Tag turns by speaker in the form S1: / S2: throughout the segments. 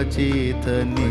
S1: కృపచేతనే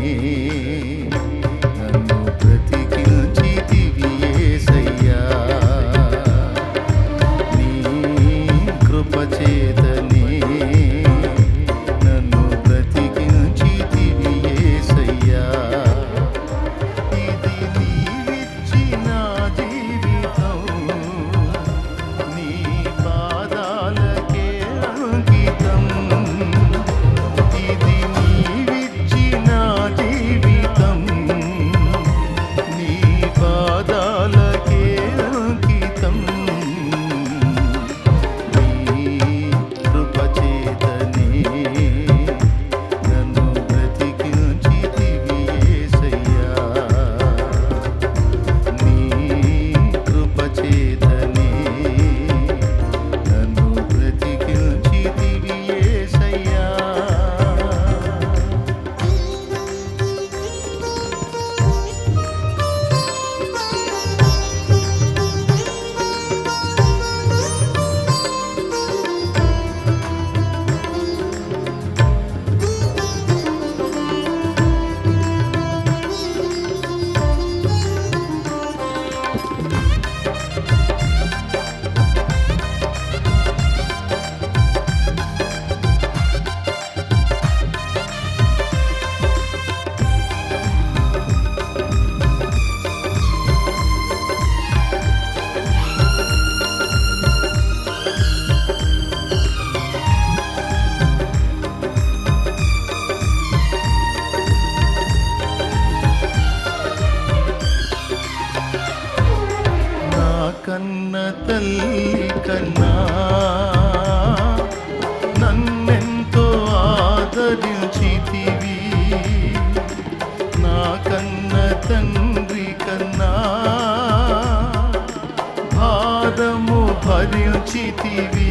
S1: భరించితివి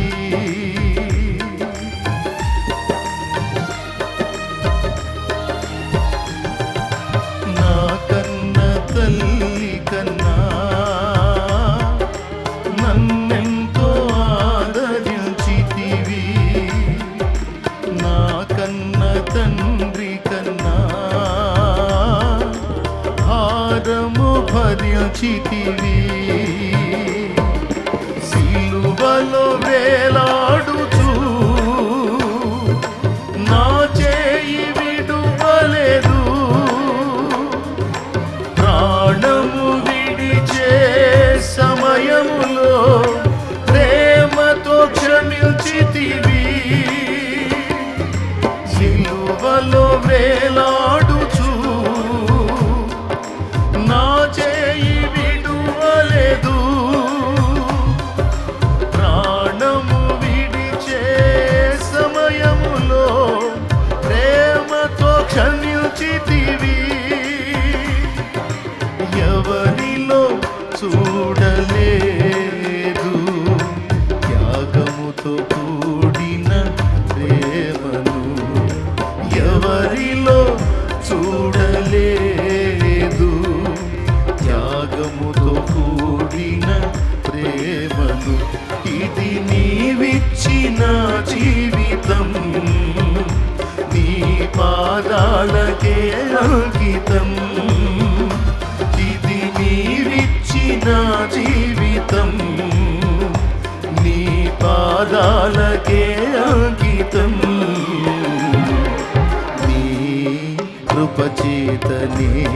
S1: నా కన్న తల్లి కన్నా నన్నెంతో ఆదరించితివి నా కన్న తండ్రి కన్నా భారము భరించితివి క్షమించితివి సిలువలో వేలాడుచు నా చేయి విడువలేదు. ప్రాణము విడిచే సమయములో ప్రేమతో క్షమించితివి ఎవరిలో చూడలేదు పాదాలకే అంకితం. ఇది మీరిచ్చిన జీవితం. నీ పాదాలకే అంకితం. నీ కృపచేతనే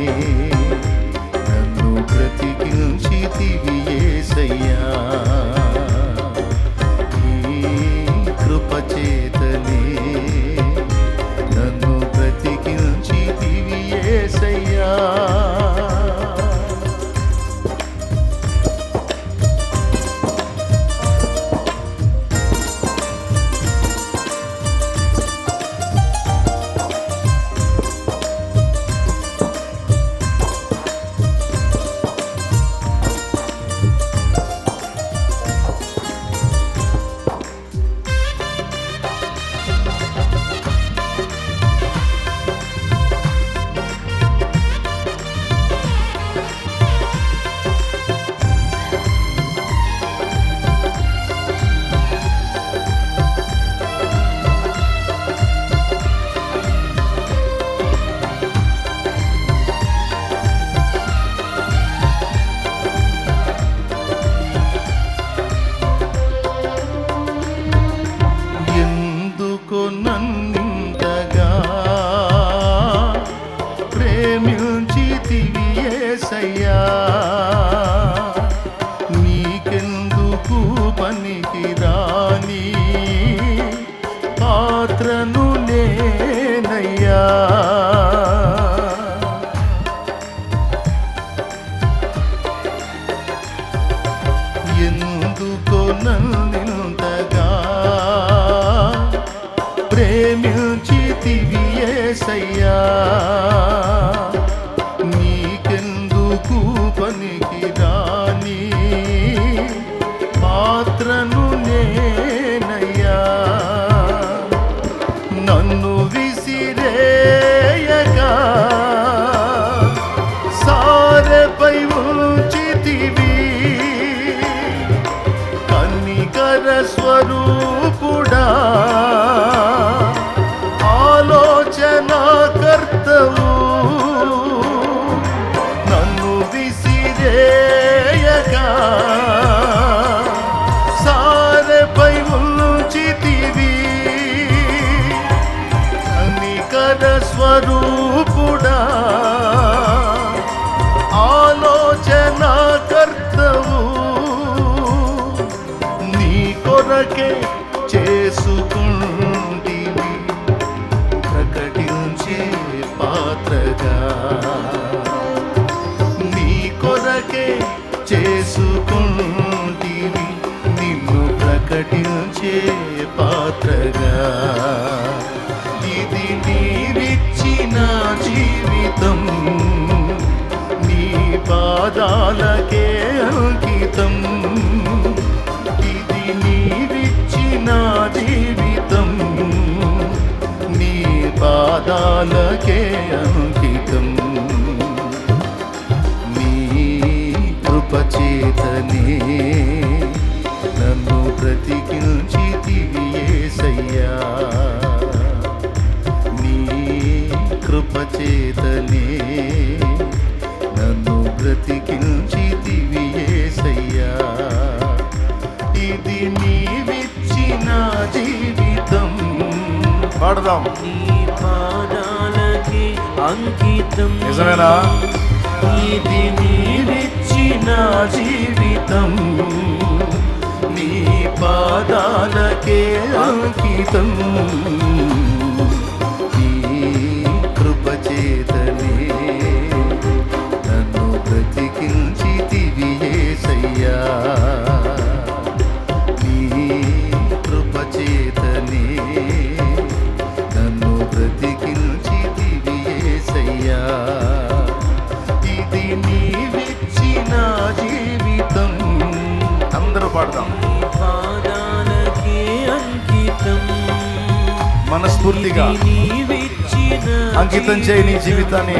S1: ఆదుకో నన్ను. ప్రకటించే పాత్రగా. ఇది నీవిచ్చిన జీవితం. నీ పాదాలకే అంకితం. ఇది నీవిచ్చిన జీవితం. నీ పాదాలకే అంకితం. నీ కృపచేతనే నన్ను ప్రతి కృపచేతనే నన్ను బ్రతికించితివి యేసయ్యా ఇది నీవిచ్చిన జీవితం. పాడదాం.
S2: నీ పాదాలకి అంకితం.
S1: నిజమేనా?
S2: ఇది
S1: నీవిచ్చిన జీవితం. నీ పాదాలకే అంకితం. పాడదాం. మనస్ఫూర్తిగా అంకితం చేయి నీ జీవితాన్ని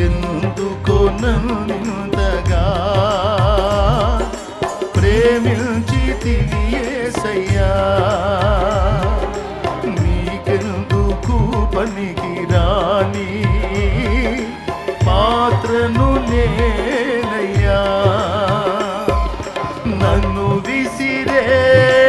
S1: ఎందుకో నన్నింతగా ప్రేమించి యేసయ్యా నీకెందుకు పనికి రాని పాత్రను నేనయ్యా. నన్ను విసిరేయగా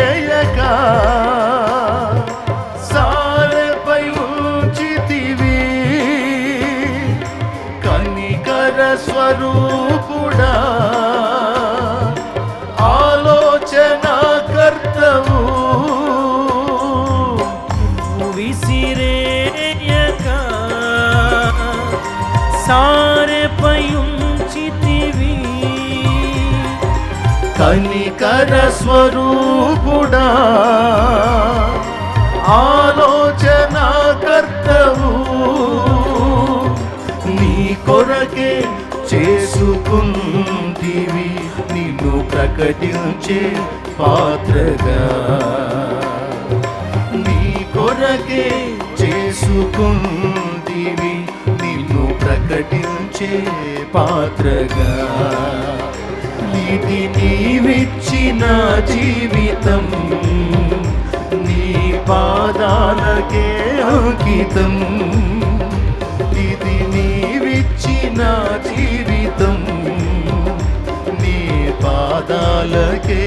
S1: సారెపై ఉంచితివి కనికర స్వరూపుడా ఆలోచన కర్తవు నీ కొరకే చేసుకుంటివి నిన్ను ప్రకటించే పాత్రగా. నీ కొరకే చేసుకుంది ప్రకటించే పాత్రగా. ఇది నీవిచ్చిన జీవితం నీ పాదాలకే అంకితం. ఇది నీవిచ్చిన జీవితం నీ పాదాలకే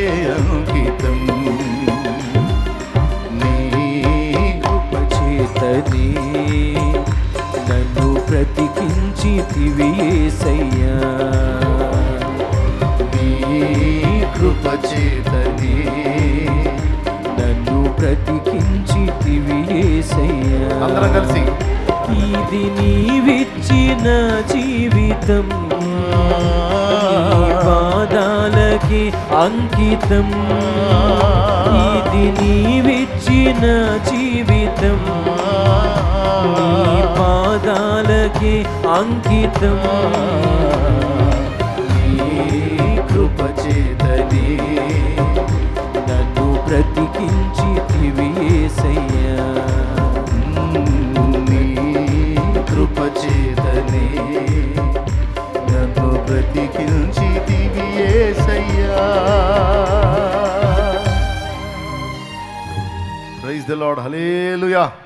S1: కృప చేతనే
S2: నన్ను బ్రతికించితివి
S1: అందరం కలిసి.
S2: ఇది నీవిచ్చిన జీవితం. పాదాలకి అంకితం. ఇది నీవిచ్చిన జీవితం. నీ పాదాలకి అంకితం
S1: నీ
S2: నన్ను బ్రతికించి యేసయ్యా
S1: నీ కృపచేతనే నన్ను బ్రతికించి యేసయ్యా ప్రైజ్ ద లార్డ్ హలేలుయా